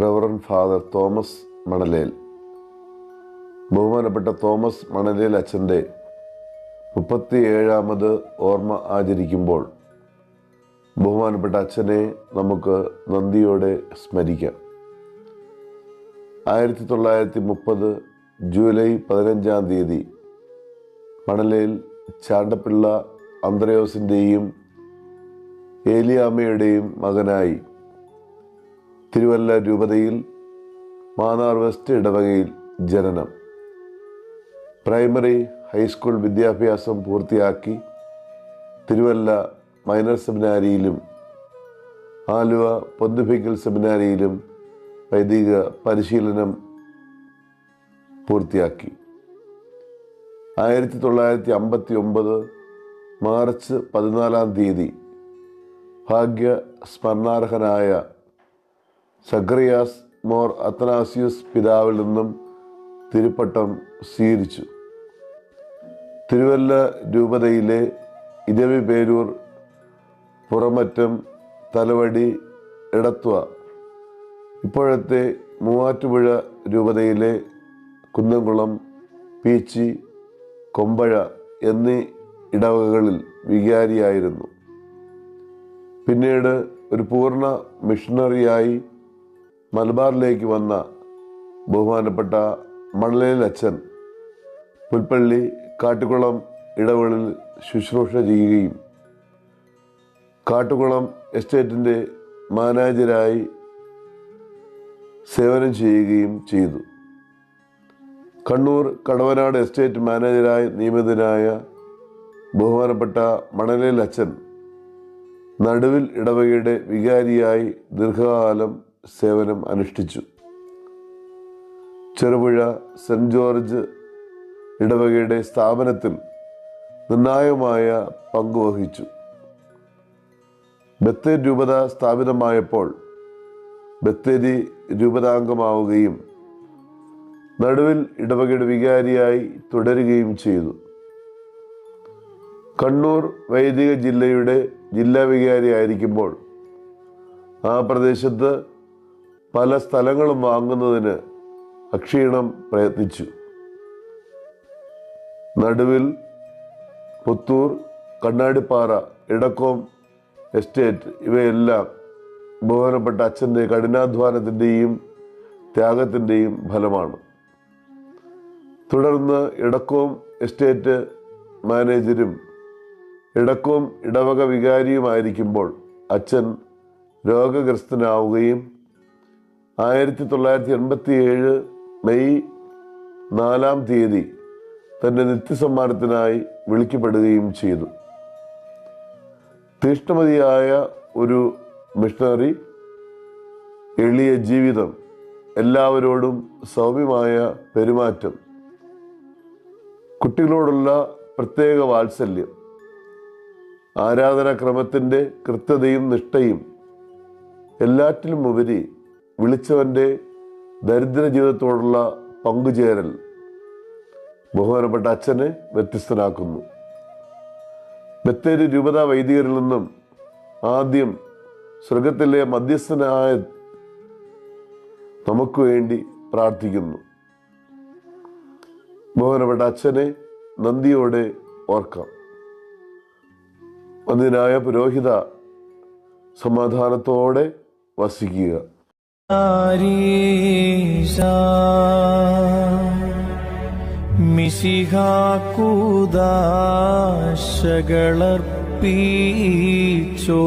Reverend father Thomas Manalel ബഹുമാനപ്പെട്ട Thomas Manalel അച്ഛന്റെ മുപ്പത്തി ഏഴാമത് ഓർമ്മ ആചരിക്കുമ്പോൾ ബഹുമാനപ്പെട്ട അച്ഛനെ നമുക്ക് നന്ദിയോടെ സ്മരിക്കാം. ആയിരത്തി തൊള്ളായിരത്തി മുപ്പത് ജൂലൈ പതിനഞ്ചാം തീയതി മണലേൽ ചാണ്ടപ്പിള്ള അന്ത്രയോസിന്റെയും ഏലിയാമ്മയുടെയും മകനായി തിരുവല്ല രൂപതയിൽ മാന്നാർ വെസ്റ്റ് ഇടവകയിൽ ജനനം. പ്രൈമറി ഹൈസ്കൂൾ വിദ്യാഭ്യാസം പൂർത്തിയാക്കി തിരുവല്ല മൈനർ സെമിനാരിയിലും ആലുവ പൊന്തിഫിക്കൽ സെമിനാരിയിലും വൈദിക പരിശീലനം പൂർത്തിയാക്കി. ആയിരത്തി തൊള്ളായിരത്തി അമ്പത്തി ഒമ്പത് മാർച്ച് പതിനാലാം തീയതി ഭാഗ്യ സ്മരണാർഹനായ സക്രിയാസ് മോർ അത്തനാസിയസ് പിതാവിൽ നിന്നും തിരുപ്പട്ടം സ്വീകരിച്ചു. തിരുവല്ല രൂപതയിലെ ഇരവി പേരൂർ പുറമറ്റം തലവടി ഇടത്വ ഇപ്പോഴത്തെ മൂവാറ്റുപുഴ രൂപതയിലെ കുന്നംകുളം പീച്ചി കൊമ്പഴ എന്നീ ഇടവകകളിൽ വികാരിയായിരുന്നു. പിന്നീട് ഒരു പൂർണ മിഷണറിയായി മലബാറിലേക്ക് വന്ന ബഹുമാനപ്പെട്ട മണലേൽ അച്ഛൻ പുൽപ്പള്ളി കാട്ടുകുളം ഇടവേളിൽ ശുശ്രൂഷ ചെയ്യുകയും കാട്ടുകുളം എസ്റ്റേറ്റിന്റെ മാനേജരായി സേവനം ചെയ്യുകയും ചെയ്തു. കണ്ണൂർ കടവനാട് എസ്റ്റേറ്റ് മാനേജരായി നിയമിതനായ ബഹുമാനപ്പെട്ട മണലേൽ അച്ഛൻ നടുവിൽ ഇടവകയുടെ വികാരിയായി ദീർഘകാലം സേവനം അനുഷ്ഠിച്ചു. ചെറുപുഴ സെന്റ് ജോർജ് ഇടവകയുടെ സ്ഥാപനത്തിൽ നിർണായകമായ പങ്കുവഹിച്ചു ബത്തേരി രൂപത സ്ഥാപിതമായപ്പോൾ ബത്തേരി രൂപതാംഗമാവുകയും നടുവിൽ ഇടവകയുടെ വികാരിയായി തുടരുകയും ചെയ്തു. കണ്ണൂർ വൈദിക ജില്ലയുടെ ജില്ലാ വികാരിയായിരിക്കുമ്പോൾ ആ പ്രദേശത്ത് പല സ്ഥലങ്ങളും വാങ്ങുന്നതിന് അക്ഷീണം പ്രയത്നിച്ചു. നടുവിൽ പുത്തൂർ കണ്ണാടിപ്പാറ ഇടക്കോം എസ്റ്റേറ്റ് ഇവയെല്ലാം ബഹുമാനപ്പെട്ട അച്ഛന്റെ കഠിനാധ്വാനത്തിന്റെയും ത്യാഗത്തിന്റെയും ഫലമാണ്. തുടർന്ന് ഇടക്കോം എസ്റ്റേറ്റ് മാനേജരും ഇടക്കോം ഇടവക വികാരിയുമായിരിക്കുമ്പോൾ അച്ഛൻ രോഗഗ്രസ്തനാവുകയും ആയിരത്തി തൊള്ളായിരത്തി എൺപത്തി ഏഴ് മെയ് നാലാം തീയതി തന്റെ നിത്യസമ്മാനത്തിനായി വിളിക്കപ്പെടുകയും ചെയ്തു. തീഷ്ണമതിയായ ഒരു മിഷണറി എളിയ ജീവിതം എല്ലാവരോടും സൗമ്യമായ പെരുമാറ്റം കുട്ടികളോടുള്ള പ്രത്യേക വാത്സല്യം ആരാധനാക്രമത്തിന്റെ കൃത്യതയും നിഷ്ഠയും എല്ലാറ്റിലും ഉപരി വിളിച്ചവന്റെ ദരിദ്ര ജീവിതത്തോടുള്ള പങ്കുചേരൽ ബഹുമാനപ്പെട്ട അച്ഛനെ വ്യത്യസ്തനാക്കുന്നു. ബത്തേരി രൂപതാ വൈദികരിൽ നിന്നും ആദ്യം സ്വർഗത്തിലെ മധ്യസ്ഥനായ നമുക്ക് വേണ്ടി പ്രാർത്ഥിക്കുന്നു. ബഹുമാനപ്പെട്ട അച്ഛനെ നന്ദിയോടെ ഓർക്കാം. അതിനായ പുരോഹിത സമാധാനത്തോടെ വസിക്കുക. മിശിഹാക്കൂദാശകളർപ്പീച്ചോ.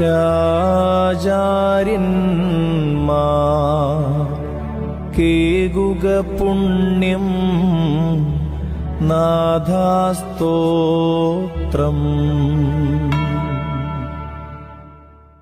രാജാര്യന്മാ കേകുക പുണ്യം നാഥാസ്തോത്രം.